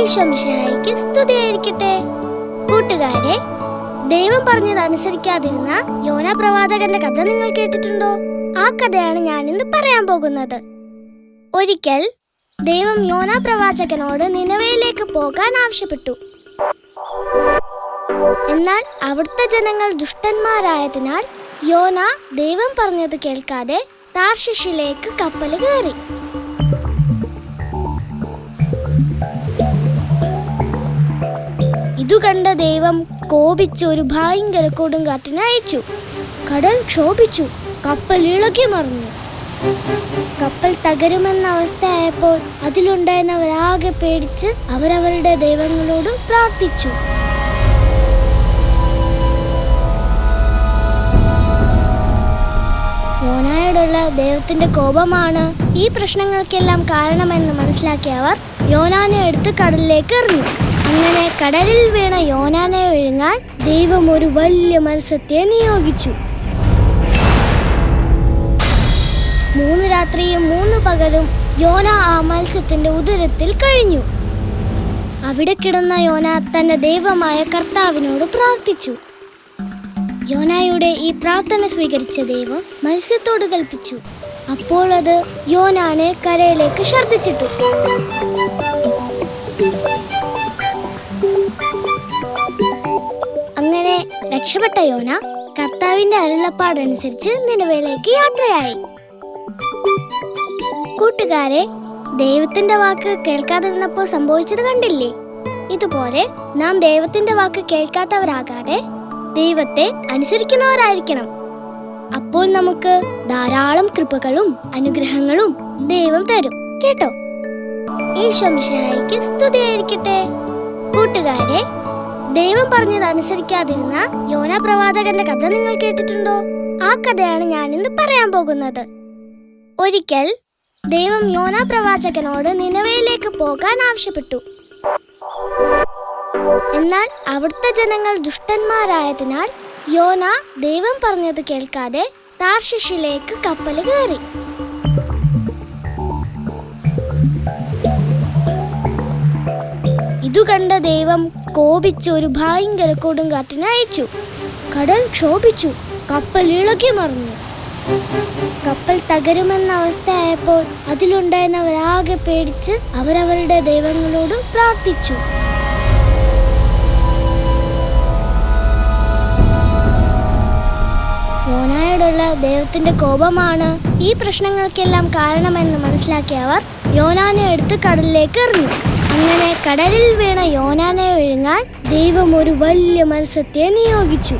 ഈശോ മിശിഹായിക്ക് സ്തുതിയായിരിക്കട്ടെ. കൂട്ടുകാരെ ദൈവം പറഞ്ഞത് അനുസരിക്കാതിരുന്ന യോന പ്രവാചകന്റെ കഥ നിങ്ങൾ കേട്ടിട്ടുണ്ടോ? ആ കഥയാണ് ഞാൻ ഇന്ന് പറയാൻ പോകുന്നത്. ഒരിക്കൽ ദൈവം യോന പ്രവാചകനോട് നിലവയിലേക്ക് പോകാൻ ആവശ്യപ്പെട്ടു. എന്നാൽ അവിടുത്തെ ജനങ്ങൾ ദുഷ്ടന്മാരായതിനാൽ യോന ദൈവം പറഞ്ഞത് കേൾക്കാതെ താർശിഷിലേക്ക് കപ്പൽ കയറി. കണ്ട ദൈവം കോപിച്ച് ഒരു ഭയങ്കര കൊടുങ്കാറ്റിനെ അയച്ചു. കടൽ ക്ഷോഭിച്ചു. കപ്പൽ ഇളകി മറിഞ്ഞു. കപ്പൽ തകരുമെന്ന അവസ്ഥയായപ്പോൾ അതിലുണ്ടായിരുന്നവരാകെ പേടിച്ച് അവരവരുടെ ദൈവങ്ങളോട് പ്രാർത്ഥിച്ചു. യോനായോടുള്ള ദൈവത്തിന്റെ കോപമാണ് ഈ പ്രശ്നങ്ങൾക്കെല്ലാം കാരണമെന്ന് മനസ്സിലാക്കിയ അവർ യോനാനെ എടുത്ത് കടലിലേക്ക് എറിഞ്ഞു. അങ്ങനെ കടലിൽ വീണ യോനാനെ ഒഴുങ്ങാൻ ദൈവം ഒരു വലിയ മത്സ്യത്തെ നിയോഗിച്ചു. മൂന്ന് രാത്രിയും മൂന്ന് പകലും യോന ആ മത്സ്യത്തിന്റെ ഉദരത്തിൽ കഴിഞ്ഞു. അവിടെ കിടന്ന യോന തന്റെ ദൈവമായ കർത്താവിനോട് പ്രാർത്ഥിച്ചു. യോനായുടെ ഈ പ്രാർത്ഥന സ്വീകരിച്ച ദൈവം മത്സ്യത്തോട് കൽപ്പിച്ചു. അപ്പോൾ അത് യോനാനെ കരയിലേക്ക് ഛർദ്ദിച്ചിട്ടു. രക്ഷപ്പെട്ട യോന കർത്താവിന്റെ അരുളപ്പാടനുസരിച്ച് നിലവിലേക്ക് യാത്രയായി. കൂട്ടുകാരെ ദൈവത്തിന്റെ വാക്ക് കേൾക്കാതിരുന്നപ്പോൾ സംഭവിച്ചത് കണ്ടില്ലേ? ഇതുപോലെ നാം ദൈവത്തിന്റെ വാക്ക് കേൾക്കാത്തവരാകാതെ ദൈവത്തെ അനുസരിക്കുന്നവരായിരിക്കണം. അപ്പോൾ നമുക്ക് ധാരാളം കൃപകളും അനുഗ്രഹങ്ങളും ദൈവം തരും. കേട്ടോ? ഈശോ മിശിഹായിക്ക് സ്തുതിയായിരിക്കട്ടെ. കൂട്ടുകാരെ ദൈവം പറഞ്ഞത് അനുസരിക്കാതിരുന്ന യോന പ്രവാചകന്റെ കഥ നിങ്ങൾ കേട്ടിട്ടുണ്ടോ? ആ കഥയാണ് ഞാൻ ഇന്ന് പറയാൻ പോകുന്നത്. ഒരിക്കൽ ദൈവം യോന പ്രവാചകനോട് നിലവയിലേക്ക് പോകാൻ ആവശ്യപ്പെട്ടു. എന്നാൽ അവിടുത്തെ ജനങ്ങൾ ദുഷ്ടന്മാരായതിനാൽ യോന ദൈവം പറഞ്ഞത് കേൾക്കാതെ താർഷിഷിലേക്ക് കപ്പൽ കയറി. ഇതു കണ്ട ദൈവം കോപിച്ച് ഒരു ഭയങ്കര കൊടുങ്കാറ്റിനെ അയച്ചു. കടൽ ക്ഷോഭിച്ചു. കപ്പൽ ഇളകി മറിഞ്ഞു. കപ്പൽ തകരുമെന്ന അവസ്ഥയായപ്പോൾ അതിലുണ്ടായിരുന്നവരാകെ പേടിച്ച് അവരവരുടെ ദൈവങ്ങളോട് പ്രാർത്ഥിച്ചു. യോനായോടുള്ള ദൈവത്തിന്റെ കോപമാണ് ഈ പ്രശ്നങ്ങൾക്കെല്ലാം കാരണമെന്ന് മനസ്സിലാക്കിയ അവർ യോനാനെ എടുത്ത് കടലിലേക്ക് എറിഞ്ഞു. അങ്ങനെ കടലിൽ വീണ യോനാനെ വിഴുങ്ങാൻ ദൈവം ഒരു വലിയ മത്സ്യത്തെ നിയോഗിച്ചു.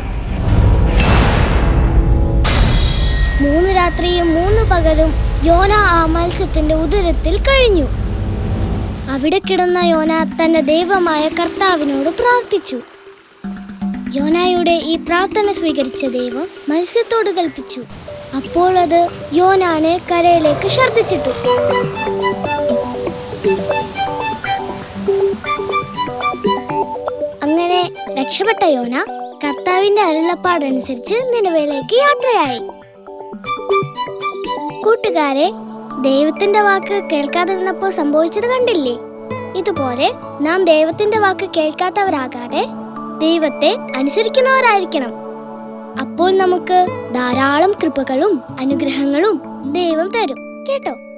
മൂന്ന് രാത്രിയും മൂന്ന് പകലും യോന ആ മത്സ്യത്തിന്റെ ഉദരത്തിൽ കഴിഞ്ഞു. അവിടെ കിടന്ന യോന തന്റെ ദൈവമായ കർത്താവിനോട് പ്രാർത്ഥിച്ചു. യോനായുടെ ഈ പ്രാർത്ഥന സ്വീകരിച്ച ദൈവം മത്സ്യത്തോട് കൽപ്പിച്ചു. അപ്പോൾ അത് യോനാനെ കരയിലേക്ക് ഛർദ്ദിച്ചിട്ടു. രക്ഷപ്പെട്ട യോന കർത്താവിന്റെ അരുളപ്പാടനുസരിച്ച് നിലവിലേക്ക് യാത്രയായി. കൂട്ടുകാരെ ദൈവത്തിന്റെ വാക്ക് കേൾക്കാതിരുന്നപ്പോൾ സംഭവിച്ചത് കണ്ടില്ലേ? ഇതുപോലെ നാം ദൈവത്തിന്റെ വാക്ക് കേൾക്കാത്തവരാകാതെ ദൈവത്തെ അനുസരിക്കുന്നവരായിരിക്കണം. അപ്പോൾ നമുക്ക് ധാരാളം കൃപകളും അനുഗ്രഹങ്ങളും ദൈവം തരും. കേട്ടോ?